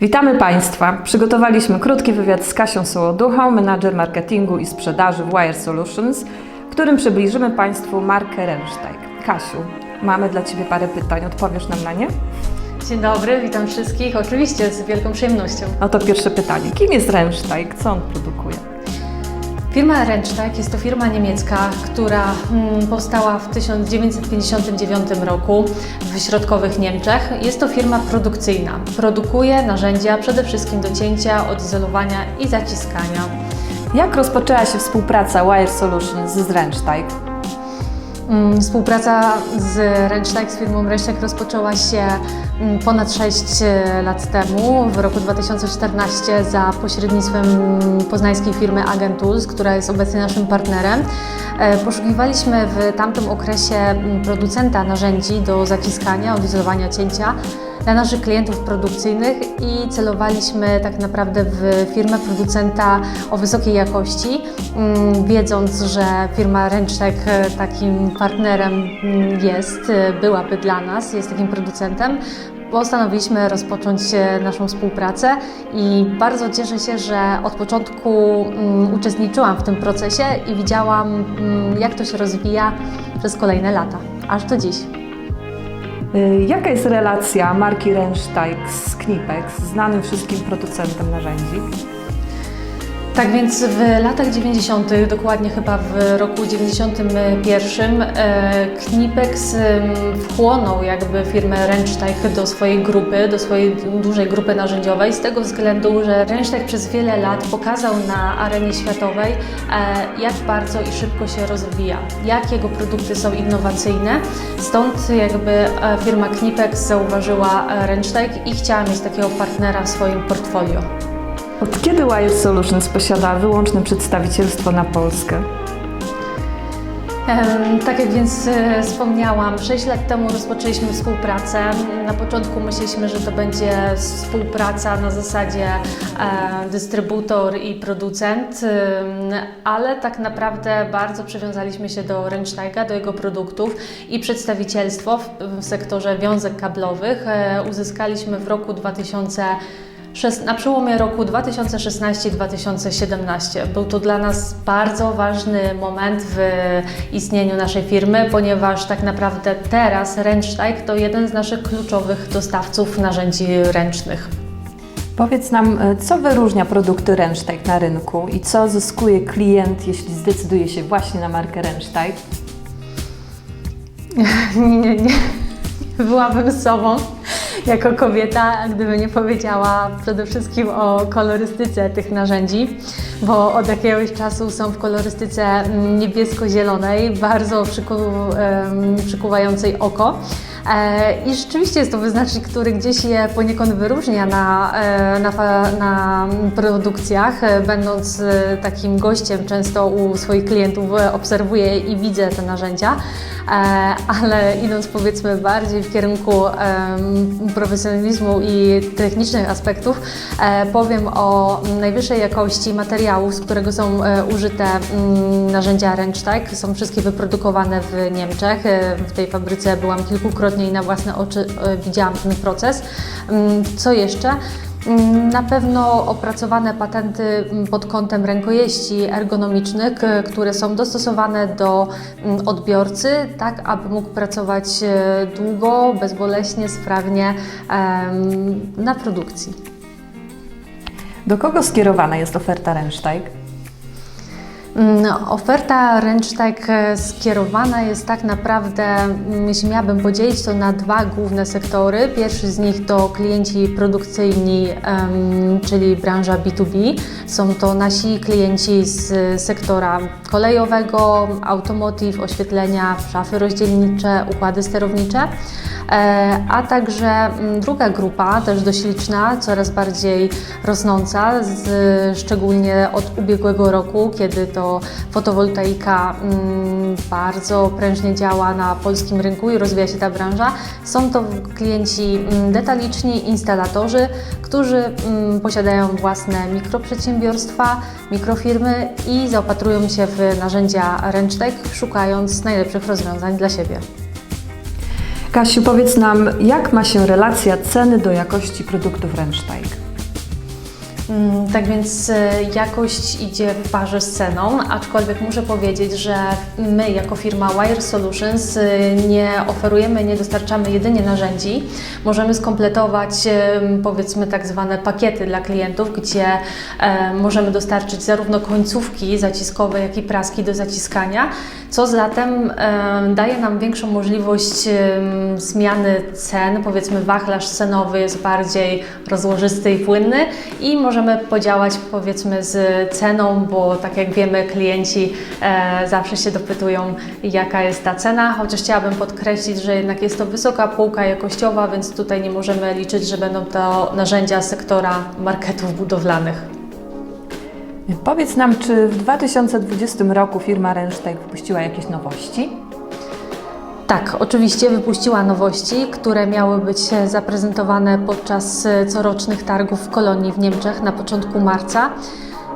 Witamy Państwa. Przygotowaliśmy krótki wywiad z Kasią Sołoduchą, menadżer marketingu i sprzedaży w Wire Solutions, w którym przybliżymy Państwu markę Rennsteig. Kasiu, mamy dla Ciebie parę pytań. Odpowiesz nam na nie? Dzień dobry, witam wszystkich. Oczywiście z wielką przyjemnością. No to pierwsze pytanie. Kim jest Rennsteig? Co on produkuje? Firma Rennsteig jest to firma niemiecka, która mm, powstała w 1959 roku w środkowych Niemczech. Jest to firma produkcyjna. Produkuje narzędzia przede wszystkim do cięcia, odizolowania i zaciskania. Jak rozpoczęła się współpraca Wire Solutions z Rennsteig? Mm, Współpraca z Rennsteig, z firmą Rennsteig rozpoczęła się mm, ponad 6 lat temu, w roku 2014 za pośrednictwem poznańskiej firmy Agentools, która jest obecnie naszym partnerem. E, Poszukiwaliśmy w tamtym okresie mm, producenta narzędzi do zaciskania, odizolowania cięcia dla naszych klientów produkcyjnych i celowaliśmy tak naprawdę w firmę producenta o wysokiej jakości, mm, wiedząc, że firma Rennsteig e, takim partnerem mm, jest, e, byłaby dla nas, jest takim producentem. Postanowiliśmy rozpocząć e, naszą współpracę i bardzo cieszę się, że od początku mm, uczestniczyłam w tym procesie i widziałam, jak to się rozwija przez kolejne lata, aż do dziś. Y, Jaka jest relacja marki Rennsteig z Knipex, znanym wszystkim producentem narzędzi? Tak więc w latach 90., dokładnie chyba w roku 91, e, Knipex em, wchłonął jakby firmę Rennsteig do swojej grupy, do swojej dużej grupy narzędziowej z tego względu, że Rennsteig przez wiele lat pokazał na arenie światowej, e, jak bardzo i szybko się rozwija, jak jego produkty są innowacyjne. Stąd jakby e, firma Knipex zauważyła Rennsteig i chciała mieć takiego partnera w swoim portfolio. Od kiedy Wire Solutions posiada wyłączne przedstawicielstwo na Polskę? Tak jak więc e, wspomniałam, 6 lat temu rozpoczęliśmy współpracę. Na początku myśleliśmy, że to będzie współpraca na zasadzie e, dystrybutor i producent, ale tak naprawdę bardzo przywiązaliśmy się do Rennsteiga, do jego produktów i przedstawicielstwo w, sektorze wiązek kablowych e, uzyskaliśmy w roku 2000 Szes- na przełomie roku 2016-2017. Był to dla nas bardzo ważny moment w istnieniu naszej firmy, ponieważ tak naprawdę teraz Rennsteig to jeden z naszych kluczowych dostawców narzędzi ręcznych. Powiedz nam, y, co wyróżnia produkty Rennsteig na rynku i co zyskuje klient, jeśli zdecyduje się właśnie na markę Rennsteig? nie, nie, nie byłabym sobą jako kobieta, gdyby nie powiedziała przede wszystkim o kolorystyce tych narzędzi, bo od jakiegoś czasu są w kolorystyce niebiesko-zielonej, bardzo przyku, przykuwającej oko. E, I rzeczywiście jest to wyznacznik, który gdzieś je poniekąd wyróżnia na, e, na, na produkcjach. E, Będąc takim gościem często u swoich klientów obserwuję i widzę te narzędzia, ale idąc powiedzmy bardziej w kierunku profesjonalizmu i technicznych aspektów, powiem o najwyższej jakości materiału, z którego są użyte mm, narzędzia Rennsteig. Są wszystkie wyprodukowane w Niemczech. W tej fabryce byłam kilkukrotnie i na własne oczy e, widziałam ten proces. Mm, Co jeszcze? Mm, Na pewno opracowane patenty mm, pod kątem rękojeści ergonomicznych, k- które są dostosowane do odbiorcy, tak aby mógł pracować e, długo, bezboleśnie, sprawnie na produkcji. Do kogo skierowana jest oferta Rennsteig? Mm, Oferta Rennsteig e, skierowana jest tak naprawdę, mm, jeśli miałabym podzielić to na dwa główne sektory. Pierwszy z nich to klienci produkcyjni, czyli branża B2B. Są to nasi klienci z sektora kolejowego, automotive, oświetlenia, szafy rozdzielnicze, układy sterownicze. E, A także mm, druga grupa, też dość liczna, coraz bardziej rosnąca, z, szczególnie od ubiegłego roku, kiedy to fotowoltaika mm, bardzo prężnie działa na polskim rynku i rozwija się ta branża. Są to klienci mm, detaliczni, instalatorzy, którzy mm, posiadają własne mikroprzedsiębiorstwa, mikrofirmy i zaopatrują się w narzędzia Rennsteig, szukając najlepszych rozwiązań dla siebie. Kasiu, powiedz nam, jak ma się relacja ceny do jakości produktów Rennsteig? Mm, Tak więc e, jakość idzie w parze z ceną, aczkolwiek muszę powiedzieć, że my jako firma Wire Solutions e, nie oferujemy, nie dostarczamy jedynie narzędzi. Możemy skompletować em, powiedzmy tak zwane pakiety dla klientów, gdzie e, możemy dostarczyć zarówno końcówki zaciskowe, jak i praski do zaciskania, co zatem daje nam większą możliwość zmiany cen. Powiedzmy wachlarz cenowy jest bardziej rozłożysty i płynny i możemy podziałać powiedzmy z ceną, bo tak jak wiemy klienci e, zawsze się dopytują jaka jest ta cena, chociaż chciałabym podkreślić, że jednak jest to wysoka półka jakościowa, więc tutaj nie możemy liczyć, że będą to narzędzia sektora marketów budowlanych. Powiedz nam, czy w 2020 roku firma Rennsteig wypuściła jakieś nowości? Tak, oczywiście wypuściła nowości, które miały być zaprezentowane podczas e, corocznych targów w Kolonii w Niemczech na początku marca.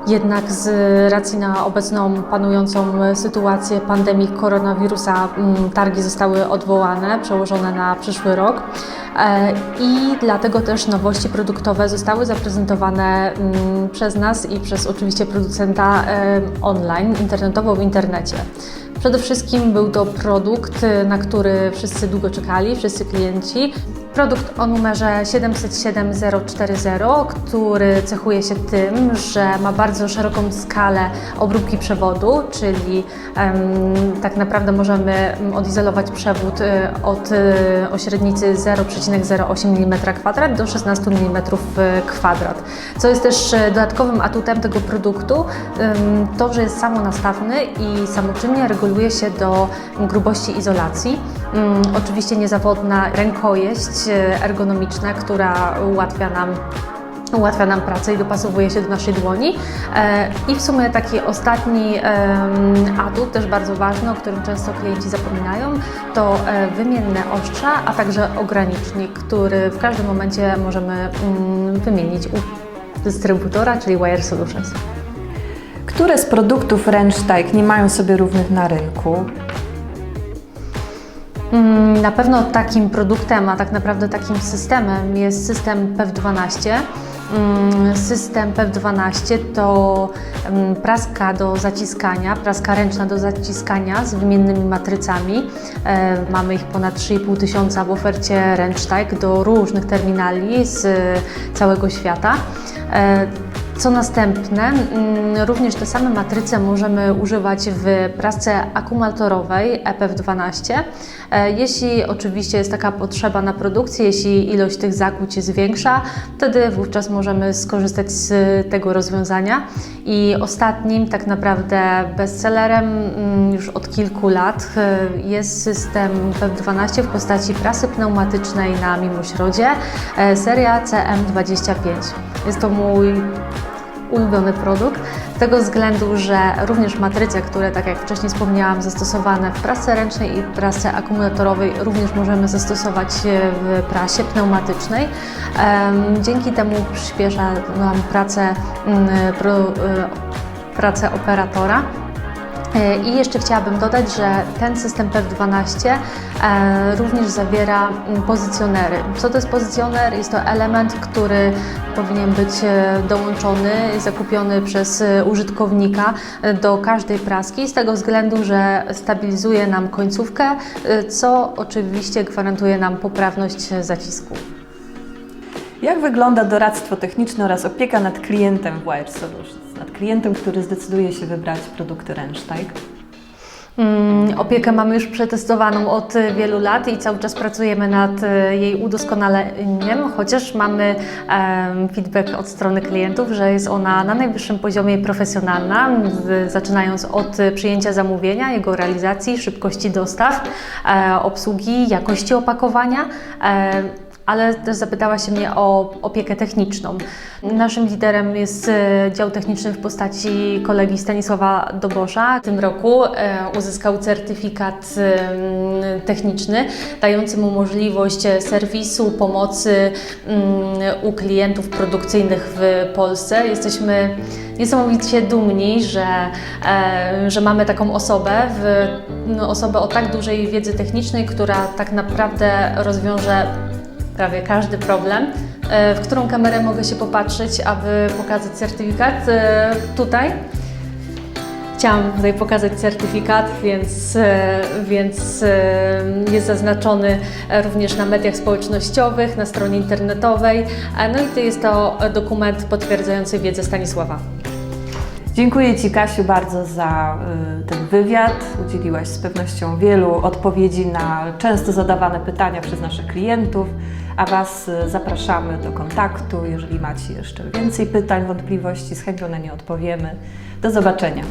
Jednak z racji na obecną panującą e, sytuację pandemii koronawirusa mm, targi zostały odwołane, przełożone na przyszły rok. E, I dlatego też nowości produktowe zostały zaprezentowane mm, przez nas i przez oczywiście producenta e, online, internetowo w internecie. Przede wszystkim był to produkt, na który wszyscy długo czekali, wszyscy klienci. Produkt o numerze 707040, który cechuje się tym, że ma bardzo szeroką skalę obróbki przewodu, czyli em, tak naprawdę możemy odizolować przewód y, od y, o średnicy 0,08 mm2 do 16 mm2. Co jest też y, dodatkowym atutem tego produktu, ym, to, że jest samonastawny i samoczynnie reguluje się do grubości izolacji. Ym, Oczywiście niezawodna rękojeść y, ergonomiczna, która ułatwia nam ułatwia nam pracę i dopasowuje się do naszej dłoni. E, I w sumie taki ostatni atut, też bardzo ważny, o którym często klienci zapominają, to e, wymienne ostrza, a także ogranicznik, który w każdym momencie możemy mm, wymienić u dystrybutora, czyli Wire Solutions. Które z produktów Rennsteig nie mają sobie równych na rynku? Mm, Na pewno takim produktem, a tak naprawdę takim systemem jest system PEW12. Mm, System PEW12 to mm, praska do zaciskania, praska ręczna do zaciskania z wymiennymi matrycami. E, Mamy ich ponad 3,5 tysiąca w ofercie Rennsteig do różnych terminali z e, całego świata. E, co następne, mm, również te same matryce możemy używać w prasce akumulatorowej E EPF12. E, Jeśli oczywiście jest taka potrzeba na produkcji, jeśli ilość tych zakłuć jest większa, wtedy wówczas możemy skorzystać z tego rozwiązania. I ostatnim, tak naprawdę bestsellerem mm, już od kilku lat e, jest system PEP12 w postaci prasy pneumatycznej na mimośrodzie, e, seria CM25. Jest to mój ulubiony produkt, z tego względu, że również matryce, które, tak jak wcześniej wspomniałam, zastosowane w prasce ręcznej i prasce akumulatorowej, również możemy zastosować w prasie pneumatycznej. Dzięki temu przyspiesza nam pracę, mm, e, pracę operatora. E, I jeszcze chciałabym dodać, że ten system PEF12 e, również zawiera mm, pozycjonery. Co to jest pozycjoner? Jest to element, który powinien być e, dołączony, zakupiony przez użytkownika do każdej praski, z tego względu, że stabilizuje nam końcówkę, co oczywiście gwarantuje nam poprawność zacisku. Jak wygląda doradztwo techniczne oraz opieka nad klientem w Wire Solutions? Nad klientem, który zdecyduje się wybrać produkty Rennsteig? Mm, Opiekę mamy już przetestowaną od e, wielu lat i cały czas pracujemy nad e, jej udoskonaleniem, chociaż mamy feedback od strony klientów, że jest ona na najwyższym poziomie profesjonalna, zaczynając od e, przyjęcia zamówienia, jego realizacji, szybkości dostaw, obsługi, jakości opakowania. Ale też zapytała się mnie o opiekę techniczną. Naszym liderem jest e, dział techniczny w postaci kolegi Stanisława Dobosza. W tym roku e, uzyskał certyfikat techniczny, dający mu możliwość e, serwisu, pomocy mm, u klientów produkcyjnych w Polsce. Jesteśmy niesamowicie dumni, że, że mamy taką osobę, w, no, osobę o tak dużej wiedzy technicznej, która tak naprawdę rozwiąże prawie każdy problem. E, W którą kamerę mogę się popatrzeć, aby pokazać certyfikat? E, Tutaj. Chciałam tutaj pokazać certyfikat, więc, e, więc jest zaznaczony również na mediach społecznościowych, na stronie internetowej. No i to jest to dokument potwierdzający wiedzę Stanisława. Dziękuję Ci, Kasiu, bardzo za y, ten wywiad. Udzieliłaś z pewnością wielu odpowiedzi na często zadawane pytania przez naszych klientów, a Was y, zapraszamy do kontaktu. Jeżeli macie jeszcze więcej pytań, wątpliwości, z chęcią na nie odpowiemy. Do zobaczenia.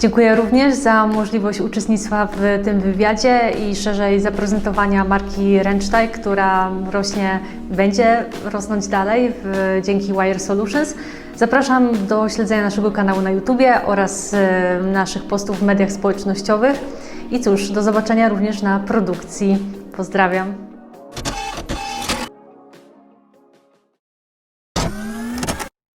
Dziękuję również za możliwość uczestnictwa w tym wywiadzie i szerzej zaprezentowania marki Rennsteig, która rośnie, będzie rosnąć dalej w, dzięki Wire Solutions. Zapraszam do śledzenia naszego kanału na YouTubie oraz e, naszych postów w mediach społecznościowych. I cóż, do zobaczenia również na produkcji. Pozdrawiam.